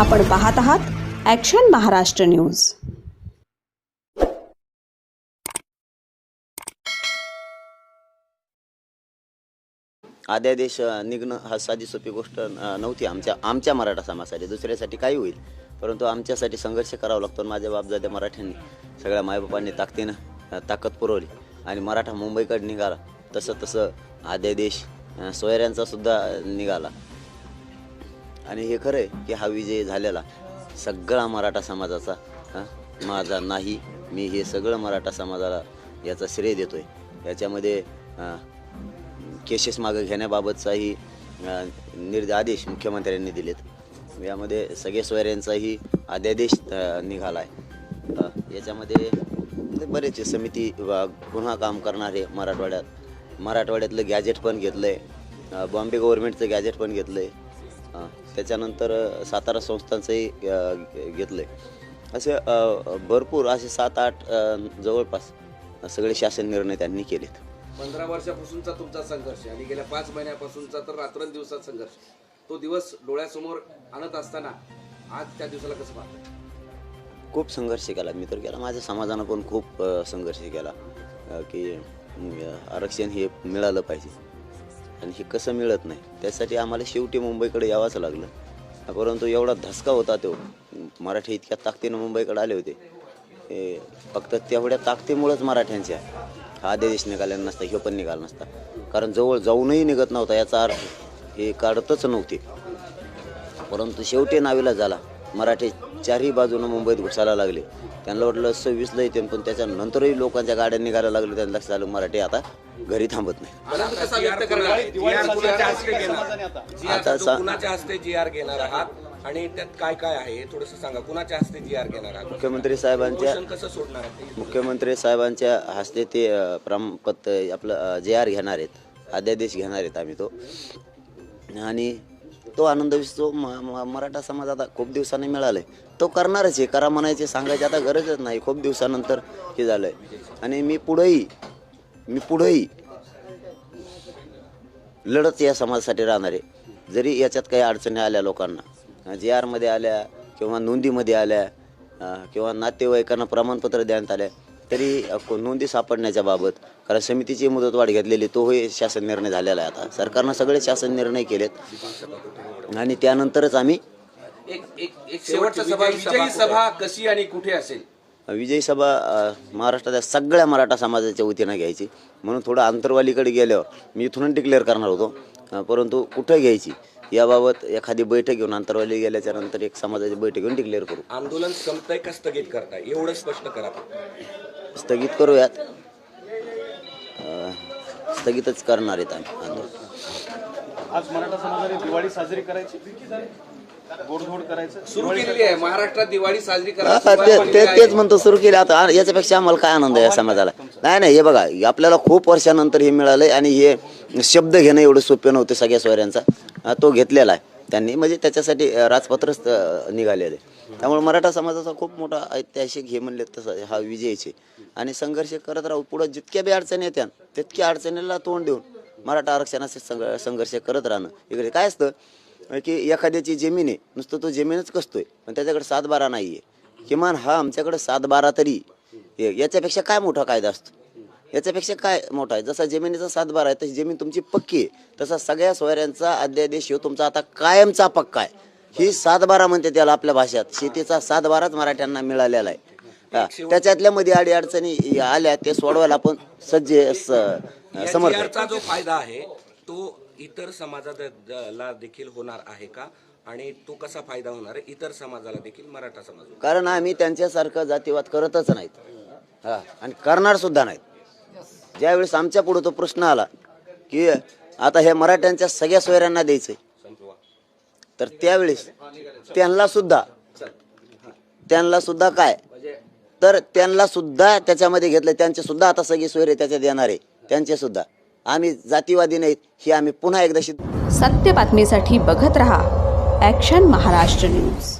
आपण पाहत आहात ॲक्शन महाराष्ट्र न्यूज अध्यादेश देश निघणं हा साधी सोपी गोष्ट नव्हती. आमच्या आमच्या मराठा समाजासाठी दुसऱ्यासाठी काही होईल. परंतु आमच्यासाठी संघर्ष करावा लागतो. आणि माझ्या बापजाद्या मराठ्यांनी सगळ्या मायबापांनी ताकदीनं ताकद पुरवली. आणि मराठा मुंबईकडे निघाला. तसं तसं अध्यादेश देश सोयऱ्यांचा सुद्धा निघाला. आणि हे खरं आहे की हा विजय झालेला सगळा मराठा समाजाचा माझा नाही मी हे सगळं मराठा समाजाला याचा श्रेय देतो आहे याच्यामध्ये केसेस मागं घेण्याबाबतचाही अं, निर्द आदेश मुख्यमंत्र्यांनी दिलेत. यामध्ये सगळे सोयऱ्यांचाही अध्यादेश निघाला आहे याच्यामध्ये बरेच समिती व गुन्हा काम करणारे मराठवाड्यात. मराठवाड्यातलं गॅजेट पण घेतलं आहे बॉम्बे गव्हर्मेंटचं गॅजेट पण घेतलं आहे त्याच्यानंतर सातारा संस्थांचंही घेतलं आहे असे भरपूर असे सात आठ जवळपास सगळे शासन निर्णय त्यांनी केलेत. पंधरा वर्षापासूनचा तुमचा संघर्ष आणि गेल्या पाच महिन्यापासूनचा तर रात्रंदिवसात संघर्ष. तो दिवस डोळ्यासमोर आणत असताना आज त्या दिवसाला कसं पाहता? खूप संघर्ष केला. मी तर केला. माझ्या समाजानं पण खूप संघर्ष केला. की आरक्षण हे मिळालं पाहिजे. आणि हे कसं मिळत नाही? त्यासाठी आम्हाला शेवटी मुंबईकडे यावंच लागलं. परंतु एवढा धसका होता तो. मराठी इतक्या ताकदीनं मुंबईकडे आले होते. हे फक्त तेवढ्या ताकदीमुळेच मराठ्यांच्या हा आदेश निघाला नसता ह्यो पण निघाला नसता. कारण जवळ जाऊनही निघत नव्हता याचा अर्थ. हे काढतच नव्हते. परंतु शेवटी नावीला झाला. मराठी चारही बाजूनं मुंबईत घुसायला लागले. त्यांना वाटलं सव्वीसला येते पण त्याच्यानंतरही लोकांच्या गाड्या निघायला लागल्या त्यांना लक्षात आलं मराठी आता घरी थांबत नाही. आनंद कसा व्यक्त करणार? GR कुणाच्या हस्ते घेणार? GR आता आणि त्यात काय काय आहे हे थोडस सांगा. कुणाच्या हस्ते जी आर घेणार आहात? मुख्यमंत्री साहेबांच्या कसं सोडणार आहात मुख्यमंत्री साहेबांच्या हस्ते ते प्रमाणपत्र आपलं जे आर घेणार आहेत अध्यादेश घेणार आहेत आम्ही तो. आणि तो आनंद जो म- मराठा समाज आता खूप दिवसांनी मिळालाय. तो करणारच आहे. करा म्हणायचे सांगायची आता गरजच नाही. खूप दिवसानंतर हे झालंय. आणि मी पुढेही मी पुढेही लढत या समाजासाठी राहणार आहे. जरी याच्यात काही अडचणी आल्या लोकांना. जे आरमध्ये आल्या किंवा नोंदीमध्ये आल्या किंवा नातेवाईकांना प्रमाणपत्र देण्यात आल्या. तरी नोंदी सापडण्याच्या बाबत कारण समितीची मुदतवाढ घेतलेली तोही शासन निर्णय झालेला आहे आता. सरकारनं सगळे शासन निर्णय केलेत. आणि त्यानंतरच आम्ही एक एक एक शेवटचा सभा विजयी सभा कशी आणि कुठे असेल? विजयी सभा अ, महाराष्ट्राच्या सगळ्या मराठा समाजाच्या वतीनं घ्यायची. म्हणून थोडं अंतरवालीकडे गेल्यावर मी इथूनच डिक्लेअर करणार होतो. अ, परंतु कुठं घ्यायची? याबाबत एखादी बैठक घेऊन अंतरवाली गेल्याच्यानंतर एक समाजाची बैठक घेऊन डिक्लेअर करू. आंदोलन संपतंय का स्थगित करताय? एवढं स्पष्ट करा स्थगित करूयात. स्थगितच करणार आहेत आम्ही. आंदोलन आज मराठा समाजाने दिवाळी साजरी करायची. सुरू केलेली आहे. महाराष्ट्रात दिवाळी साजरी करा. तेच म्हणतो सुरू केले. आता याच्यापेक्षा आम्हाला काय आनंद आहे या समाजाला? नाही नाही हे बघा आपल्याला खूप वर्षानंतर हे मिळालंय आणि हे शब्द घेणं एवढं सोपे नव्हते सगळ्या सोयऱ्यांचा. तो घेतलेला आहे. त्यांनी म्हणजे त्याच्यासाठी राजपत्रच अ, निघालेले त्यामुळे मराठा समाजाचा खूप मोठा ऐतिहासिक हे म्हणले तसं हा विजयचे आणि संघर्ष करत राहू पुढं जितक्या बी अडचणी येत्या तितक्या अडचणीला तोंड देऊन मराठा आरक्षणाचे संघ संघर्ष करत राहणं. इकडे काय असतं की एखाद्याची जमीन आहे नुसतं तो जमीनच कसतोय पण त्याच्याकडे सात बारा नाही आहे किमान हा आमच्याकडे सात बारा तरी याच्यापेक्षा काय मोठा कायदा असतो? याच्यापेक्षा काय मोठा आहे? जसा जमिनीचा सात बारा आहे तशी जमीन तुमची पक्की आहे. तसा सगळ्या सोयऱ्यांचा अध्यादेश तुमचा आता कायमचा पक्का आहे. ही सात बारा म्हणते त्याला आपल्या भाषेत. शेतीचा सात बाराच मराठ्यांना मिळालेला आहे. त्याच्यातल्या मध्ये अडी अडचणी आल्या ते सोडवायला आपण सज्ज समर्थ जो फायदा आहे तो इतर समाजाला देखील होणार आहे का? आणि तो कसा फायदा होणार आहे? इतर समाजाला देखील मराठा समाज कारण आम्ही त्यांच्यासारखं जातीवाद करतच नाहीत. हा. आणि करणार सुद्धा नाहीत. ज्यावेळेस आमच्या पुढे तो प्रश्न आला की आता हे मराठ्यांच्या सगळ्या सोयऱ्यांना द्यायचंय. तर त्यावेळेस त्यांना सुद्धा त्यांना सुद्धा काय? तर त्यांना सुद्धा त्याच्यामध्ये घेतलं त्यांचे सुद्धा आता सगळे सोयरे त्याच्यात येणार आहे. त्यांचे सुद्धा. आम्ही जातीवादी नाहीत ही आम्ही पुन्हा एकदा सत्य बातमीसाठी बघत रहा ॲक्शन महाराष्ट्र न्यूज